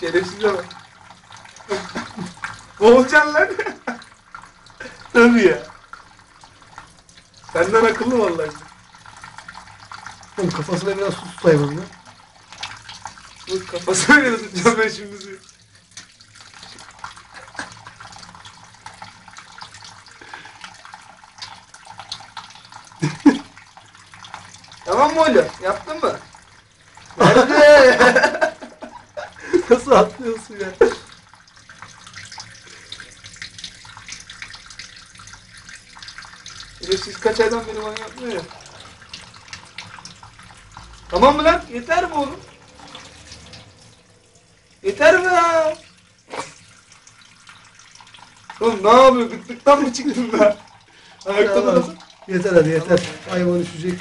Şerefsize bak. Boğulacaksın lan. Tabii ya. Senden akıllı vallahi. Oğlum kafasına biraz su tutayım onu. Bu kafasına göre tutacağım ben şimdi suyu. Tamam mı oğlum? Yaptın mı? Nerede? Nasıl atlıyorsun ya? De siz kaç aydan beri bana yapmıyor ya. Tamam mı lan? Yeter mi oğlum? Yeter mi ya? Oğlum ne yapıyor? Gıtlıktan mı çıktın be? Ayakta durasın. Yeter hadi yeter. Hayvan üşüyecek.